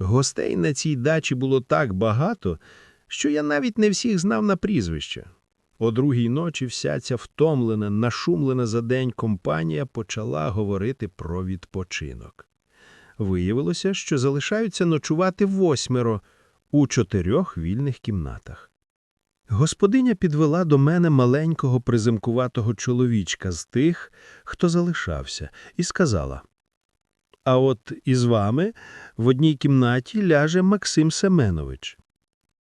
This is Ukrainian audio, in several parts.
Гостей на цій дачі було так багато, що я навіть не всіх знав на прізвище. О другій ночі вся ця втомлена, нашумлена за день компанія почала говорити про відпочинок. Виявилося, що залишаються ночувати восьмеро у чотирьох вільних кімнатах. Господиня підвела до мене маленького приземкуватого чоловічка з тих, хто залишався, і сказала «А от із вами в одній кімнаті ляже Максим Семенович».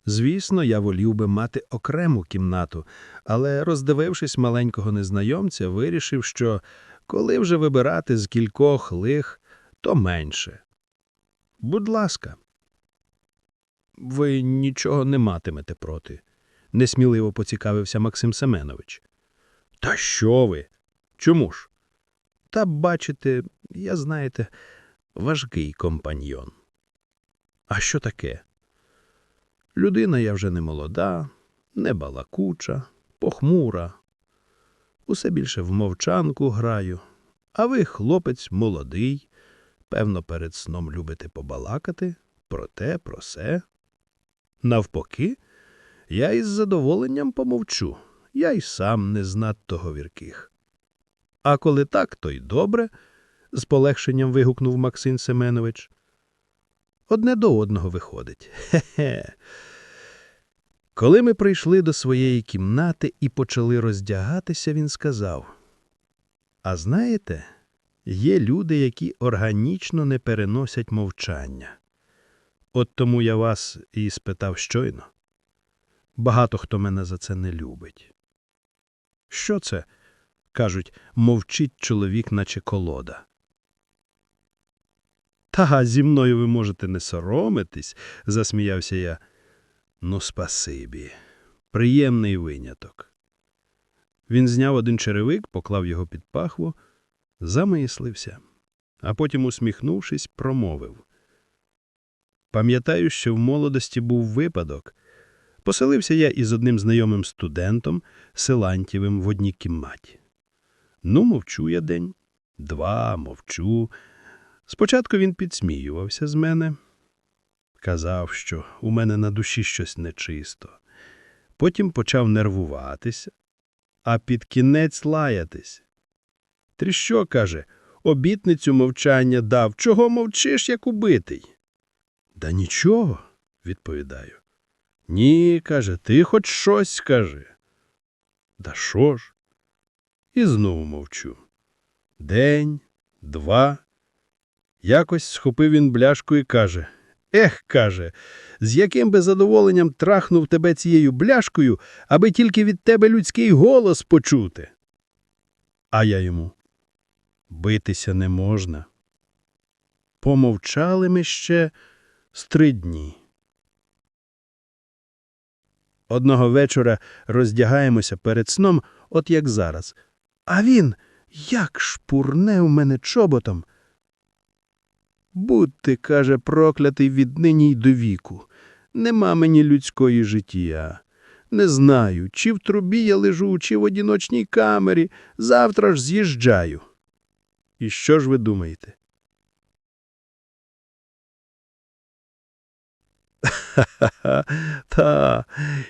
Звісно, я волів би мати окрему кімнату, але, роздивившись маленького незнайомця, вирішив, що коли вже вибирати з кількох лих, то менше. Будь ласка. Ви нічого не матимете проти, несміливо поцікавився Максим Семенович. Та що ви? Чому ж? Та бачите, я, знаєте, важкий компаньйон. А що таке? Людина я вже не молода, не балакуча, похмура. Усе більше в мовчанку граю. А ви, хлопець, молодий, певно, перед сном любите побалакати про те, про се. Навпаки, я із задоволенням помовчу, я й сам не знадто говірких. А коли так, то й добре, з полегшенням вигукнув Максим Семенович. Одне до одного виходить. Хе-хе. Коли ми прийшли до своєї кімнати і почали роздягатися, він сказав: А знаєте, є люди, які органічно не переносять мовчання. От тому я вас і спитав щойно. Багато хто мене за це не любить. Що це? кажуть, мовчить чоловік, наче колода. Та зі мною ви можете не соромитись, засміявся я. Ну, спасибі. Приємний виняток. Він зняв один черевик, поклав його під пахву, замислився, а потім, усміхнувшись, промовив. Пам'ятаю, що в молодості був випадок. Поселився я із одним знайомим студентом, Силантєвим, в одній кімнаті. Ну, мовчу я день, два, мовчу. Спочатку він підсміювався з мене, казав, що у мене на душі щось нечисто. Потім почав нервуватися, а під кінець лаятись. Ти що, каже, обітницю мовчання дав, чого мовчиш, як убитий? Да нічого, відповідаю. Ні, каже, ти хоч щось скажи. Да що ж? І знову мовчу. День, два. Якось схопив він бляшку і каже Ех, каже, з яким би задоволенням трахнув тебе цією бляшкою, аби тільки від тебе людський голос почути. А я йому битися не можна. Помовчали ми ще з три дні. Одного вечора роздягаємося перед сном, от як зараз. А він як шпурне у мене чоботом. Будь ти, каже, проклятий віднині й до віку. Нема мені людської життя. Не знаю, чи в трубі я лежу, чи в одіночній камері. Завтра ж з'їжджаю. І що ж ви думаєте? Та,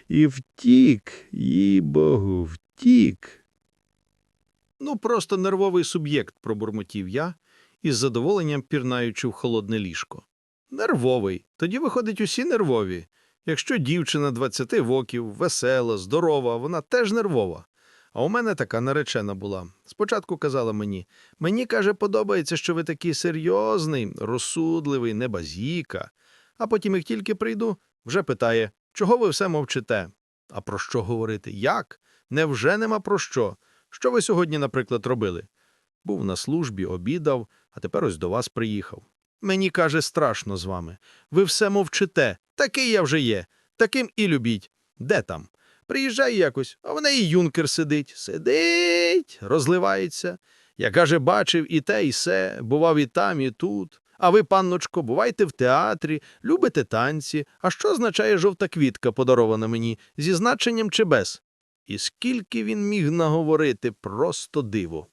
і втік, їй богу, втік. Ну, просто нервовий суб'єкт, пробурмотів я, із задоволенням пірнаючи в холодне ліжко. Нервовий. Тоді виходить усі нервові. Якщо дівчина 20 років, весела, здорова, вона теж нервова. А у мене така наречена була. Спочатку казала мені, мені, каже, подобається, що ви такий серйозний, розсудливий, не базіка. А потім, як тільки прийду, вже питає, чого ви все мовчите? А про що говорити? Як? Невже нема про що? Що ви сьогодні, наприклад, робили? Був на службі, обідав, а тепер ось до вас приїхав. Мені, каже, страшно з вами. Ви все мовчите. Такий я вже є. Таким і любіть. Де там? Приїжджає якось, а в неї юнкер сидить. Сидить, розливається. Я, каже, бачив і те, і се, бував і там, і тут. А ви, панночко, бувайте в театрі, любите танці. А що означає жовта квітка, подарована мені, зі значенням чи без? І скільки він міг наговорити, просто диво.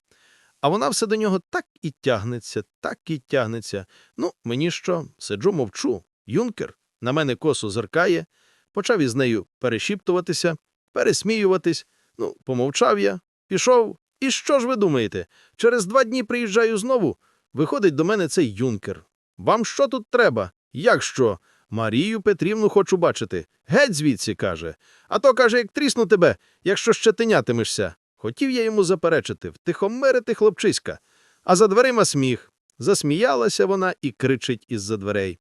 А вона все до нього так і тягнеться, так і тягнеться. Ну, мені що, сиджу, мовчу. Юнкер на мене косо зеркає, почав із нею перешіптуватися, пересміюватись. Ну, помовчав я, пішов. І що ж ви думаєте? Через два дні приїжджаю знову. Виходить до мене цей юнкер. Вам що тут треба? Як що? Марію Петрівну хочу бачити. Геть звідси, каже. А то, каже, як трісну тебе, якщо ще тинятимешся. Хотів я йому заперечити, втихомирити хлопчиська. А за дверима сміх. Засміялася вона і кричить із-за дверей.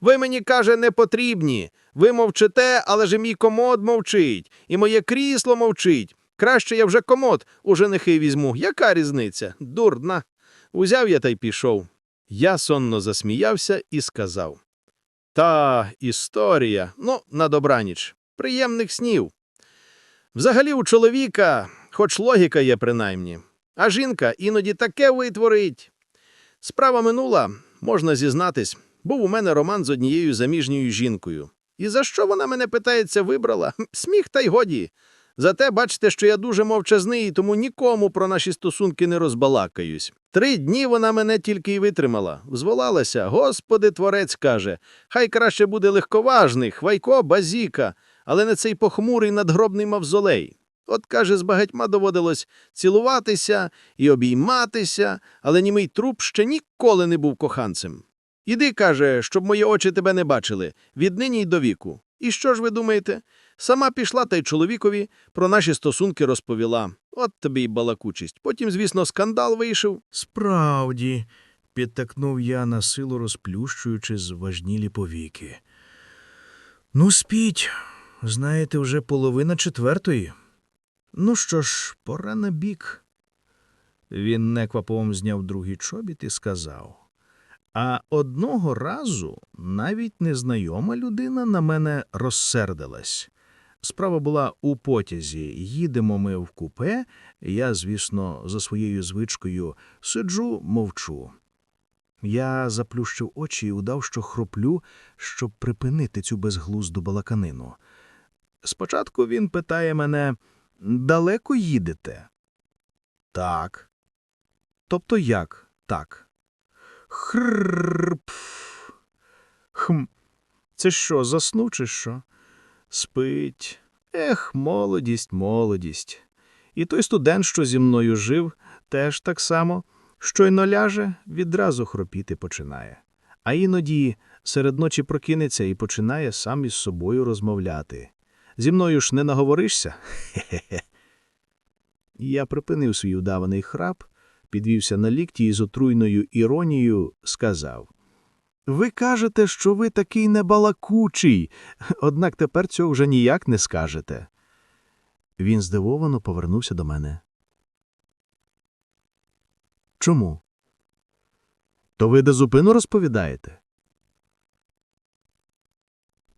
Ви мені, каже, не потрібні. Ви мовчите, але ж мій комод мовчить, і моє крісло мовчить. Краще я вже комод у женихи візьму. Яка різниця? Дурна. Узяв я та й пішов. Я сонно засміявся і сказав. Та історія, ну, на добраніч, приємних снів. Взагалі у чоловіка, хоч логіка є принаймні, а жінка іноді таке витворить. Справа минула, можна зізнатись, був у мене роман з однією заміжньою жінкою. І за що вона мене питається вибрала? Сміх та й годі. Зате бачите, що я дуже мовчазний, і тому нікому про наші стосунки не розбалакаюсь. Три дні вона мене тільки й витримала. Взволалася. Господи, творець каже, хай краще буде легковажний, хвайко, базіка, але не цей похмурий надгробний мавзолей. От, каже, з багатьма доводилось цілуватися і обійматися, але німий труп ще ніколи не був коханцем. Іди, каже, щоб мої очі тебе не бачили, віднині й до віку. І що ж ви думаєте? Сама пішла та й чоловікові про наші стосунки розповіла. От тобі й балакучість. Потім, звісно, скандал вийшов. Справді, підтакнув я на силу розплющуючи зважнілі повіки. Ну, спіть, знаєте, вже половина четвертої. Ну що ж, пора на бік. Він неквапом зняв другий чобіт і сказав. А одного разу навіть незнайома людина на мене розсердилась. Справа була у потязі. Їдемо ми в купе. Я, звісно, за своєю звичкою сиджу, мовчу. Я заплющив очі і удав, що хроплю, щоб припинити цю безглузду балаканину. Спочатку він питає мене, далеко їдете? Так. Тобто як так? Хрррррп. Хм. Це що, заснув чи що? Спить. Ех, молодість, молодість. І той студент, що зі мною жив, теж так само. Щойно ляже, відразу хропіти починає. А іноді серед ночі прокинеться і починає сам із собою розмовляти. Зі мною ж не наговоришся? Хе-хе-хе. Я припинив свій удаваний храп, підвівся на лікті і з отруйною іронією сказав. Ви кажете, що ви такий небалакучий, однак тепер цього вже ніяк не скажете. Він здивовано повернувся до мене. Чому? То ви до зупину розповідаєте?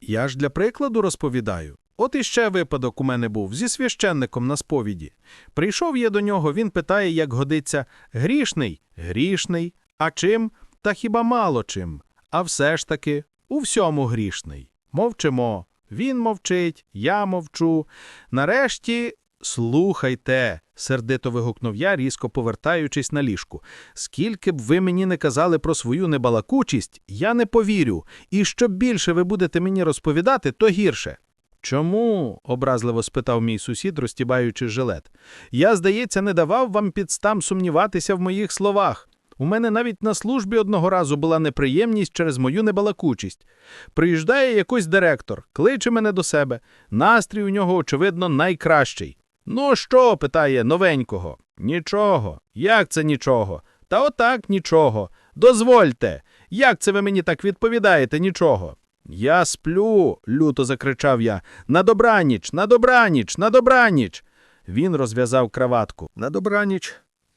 Я ж для прикладу розповідаю. От іще випадок у мене був зі священником на сповіді. Прийшов я до нього, він питає, як годиться, грішний, грішний, а чим? Та хіба мало чим. А все ж таки, у всьому грішний. Мовчимо. Він мовчить, я мовчу. Нарешті, слухайте, сердито вигукнув я, різко повертаючись на ліжку. Скільки б ви мені не казали про свою небалакучість, я не повірю. І що більше ви будете мені розповідати, то гірше. Чому? образливо спитав мій сусід, розтібаючи жилет. Я, здається, не давав вам підстам сумніватися в моїх словах. У мене навіть на службі одного разу була неприємність через мою небалакучість. Приїжджає якийсь директор, кличе мене до себе. Настрій у нього, очевидно, найкращий. Ну що? питає новенького. Нічого. Як це нічого? Та отак нічого. Дозвольте. Як це ви мені так відповідаєте нічого? Я сплю, люто закричав я. На добраніч, на добраніч, на добраніч. Він розв'язав краватку. На добраніч.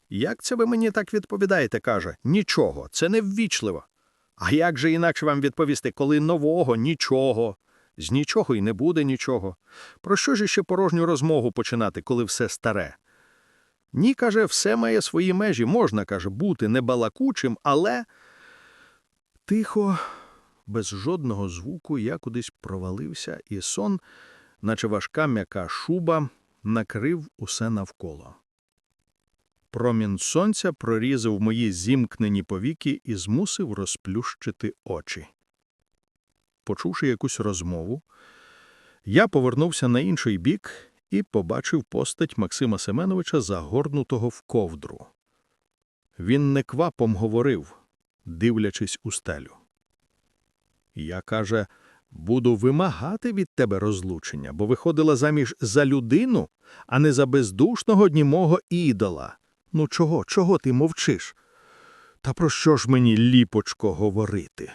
Як це ви мені так відповідаєте, каже? Нічого, це неввічливо. А як же інакше вам відповісти, коли нового нічого? З нічого і не буде нічого. Про що ж ще порожню розмову починати, коли все старе? Ні, каже, все має свої межі. Можна, каже, бути небалакучим, але. Тихо, без жодного звуку я кудись провалився, і сон, наче важка м'яка шуба, накрив усе навколо. Промін сонця прорізав мої зімкнені повіки і змусив розплющити очі. почувши якусь розмову, я повернувся на інший бік і побачив постать Максима Семеновича, загорнутого в ковдру. Він неквапом говорив, дивлячись у стелю. Я, каже, буду вимагати від тебе розлучення, бо виходила заміж за людину, а не за бездушного німого ідола. Ну чого, чого ти мовчиш? Та про що ж мені, ліпочко, говорити?